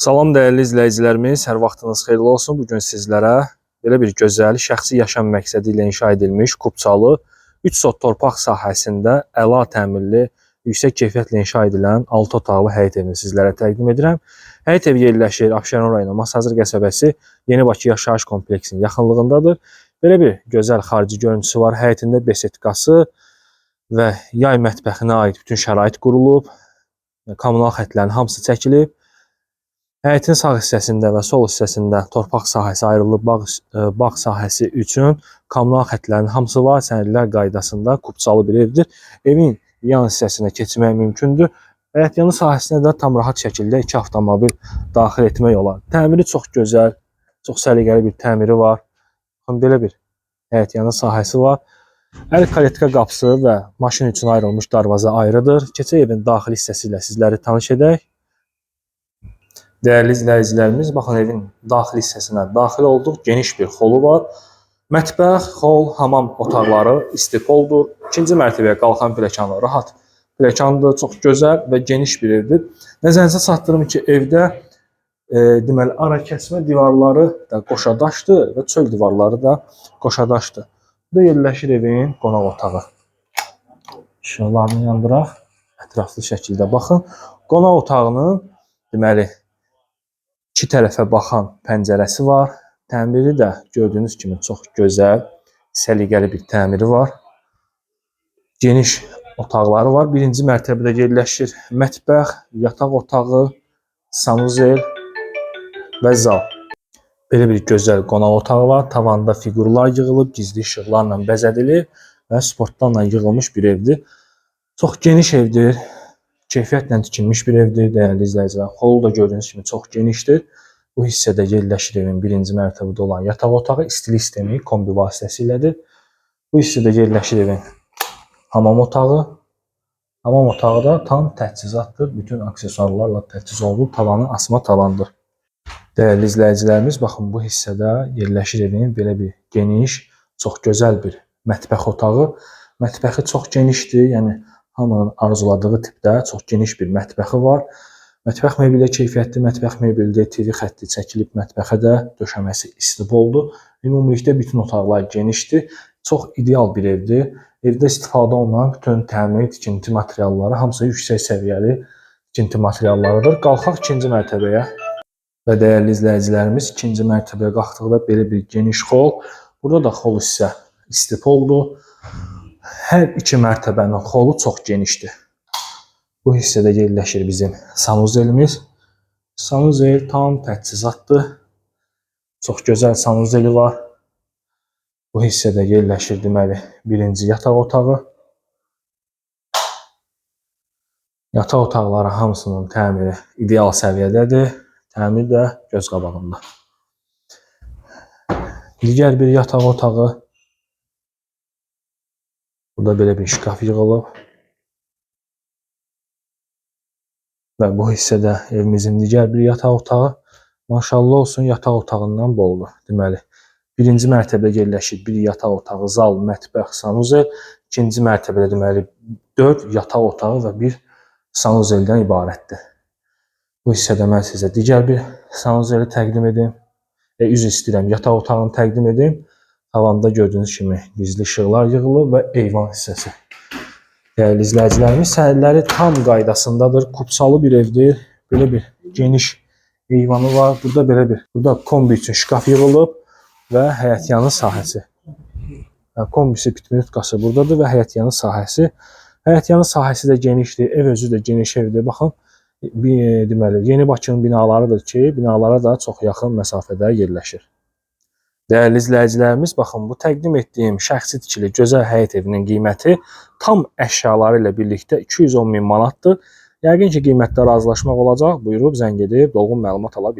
Salam dəyərli izləyicilərimiz, hər vaxtınız xeyirli olsun. Bu gün sizlərə belə bir gözəl şəxsi yaşam məqsədi ilə inşa edilmiş Kupçalı 3 sot torpaq sahəsində əla təmirli, yüksək keyfiyyətlə inşa edilən 6 otaqlı həyət evini sizlərə təqdim edirəm. Həyət evi yerləşir Abşeron rayonu Masazır qəsəbəsi Yeni Bakı yaşayış kompleksinin yaxınlığındadır. Belə bir gözəl xarici görüntüsü var. Həyətində besetkası və yay mətbəxinə aid bütün şərait qurulub. Kommunal xətlərin hamısı çəkilib. Həyətin sağ hissəsində və sol hissəsində torpaq sahəsi ayrılıb bağ, e, bağ sahəsi üçün kommunal xətlərin hamısı var. Sənədlər qaydasında kupçalı bir evdir. Evin yan hissəsinə keçmək mümkündür. Həyət yanı sahəsinə də tam rahat şəkildə iki avtomobil daxil etmək olar. Təmiri çox gözəl, çox səliqəli bir təmiri var. Baxın belə bir həyət yanı sahəsi var. Əl kaletka qapısı və maşın üçün ayrılmış darvaza ayrıdır. Keçək evin daxili hissəsi ilə sizləri tanış edək. Dəyərli izləyicilərimiz, baxın evin daxili hissəsinə daxil olduq. Geniş bir xolu var. Mətbəx, xol, hamam otaqları istipoldur. İkinci mərtəbəyə qalxan pilləkənli rahat pilləkəndir. Çox gözəl və geniş bir evdir. Nəzərinizə çatdırım ki, evdə e, deməli ara kəsmə divarları da qoşadaşdır və çöl divarları da qoşadaşdır. Burada yerləşir evin qonaq otağı. İşıqlarını yandıraq. Ətraflı şəkildə baxın. Qonaq otağının deməli iki tərəfə baxan pəncərəsi var. Təmiri də gördüyünüz kimi çox gözəl, səliqəli bir təmiri var. Geniş otaqları var. Birinci mərtəbədə yerləşir mətbəx, yataq otağı, sanuzel və zal. Belə bir gözəl qonaq otağı var. Tavanda fiqurlar yığılıb, gizli işıqlarla bəzədilib və sportlarla yığılmış bir evdir. Çox geniş evdir. Keyfiyyətlə tikilmiş bir evdir, dəyərli izləyicilər. Xolu da gördüyünüz kimi çox genişdir. Bu hissədə yerləşir evin birinci mərtəbədə olan yataq otağı, istilik sistemi kombi vasitəsilədir. Bu hissədə yerləşir evin hamam otağı. Hamam otağı da tam təchizatdır. Bütün aksesuarlarla təchiz olunub. Tavanı asma tavandır. Dəyərli izləyicilərimiz, baxın bu hissədə yerləşir evin belə bir geniş, çox gözəl bir mətbəx otağı. Mətbəxi çox genişdir, yəni hamının arzuladığı tipdə çox geniş bir mətbəxi var. Mətbəx mebeli keyfiyyətli mətbəx mebelidir. TV xətti çəkilib mətbəxə də döşəməsi istipoldur. Ümumilikdə bütün otaqlar genişdir. Çox ideal bir evdir. Evdə istifadə olunan bütün təmir, tikinti materialları hamısı yüksək səviyyəli tikinti materiallarıdır. Qalxaq ikinci mərtəbəyə. Və dəyərli izləyicilərimiz, ikinci mərtəbəyə qalxdıqda belə bir geniş xol. Burada da xol hissə istipoldur. Hər iki mərtəbənin xolu çox genişdir. Bu hissədə yerləşir bizim sanuzelimiz. Sanuzel tam təchizatdır. Çox gözəl sanuzeli var. Bu hissədə yerləşir deməli birinci yataq otağı. Yataq otaqları hamısının təmiri ideal səviyyədədir. Təmir də göz qabağında. Digər bir yataq otağı. Burada belə bir şkaf yığılıb. Və bu hissədə evimizin digər bir yataq otağı. Maşallah olsun yataq otağından boldur. Deməli, birinci mərtəbədə yerləşir bir yataq otağı, zal, mətbəx, sanuzel. İkinci mərtəbədə deməli 4 yataq otağı və bir sanuzeldən ibarətdir. Bu hissədə mən sizə digər bir sanuzeli təqdim edim. E, üzr istəyirəm, yataq otağını təqdim edim. Tavanda gördüyünüz kimi gizli işıqlar yığılıb və eyvan hissəsi. Dəyərli izləyicilərimiz, səhərləri tam qaydasındadır. Kupçalı bir evdir. Belə bir geniş eyvanı var. Burada belə bir, burada kombi üçün şkaf yığılıb və həyətyanı sahəsi. Yəni, kombisi pitminutkası buradadır və həyətyanı sahəsi. Həyətyanı sahəsi də genişdir. Ev özü də geniş evdir. Baxın, deməli, Yeni Bakının binalarıdır ki, binalara da çox yaxın məsafədə yerləşir. Dəyərli izləyicilərimiz, baxın bu təqdim etdiyim şəxsi tikili gözəl həyət evinin qiyməti tam əşyaları ilə birlikdə 210 min manatdır. Yəqin ki, qiymətdə razılaşmaq olacaq. Buyurub zəng edib dolğun məlumat ala.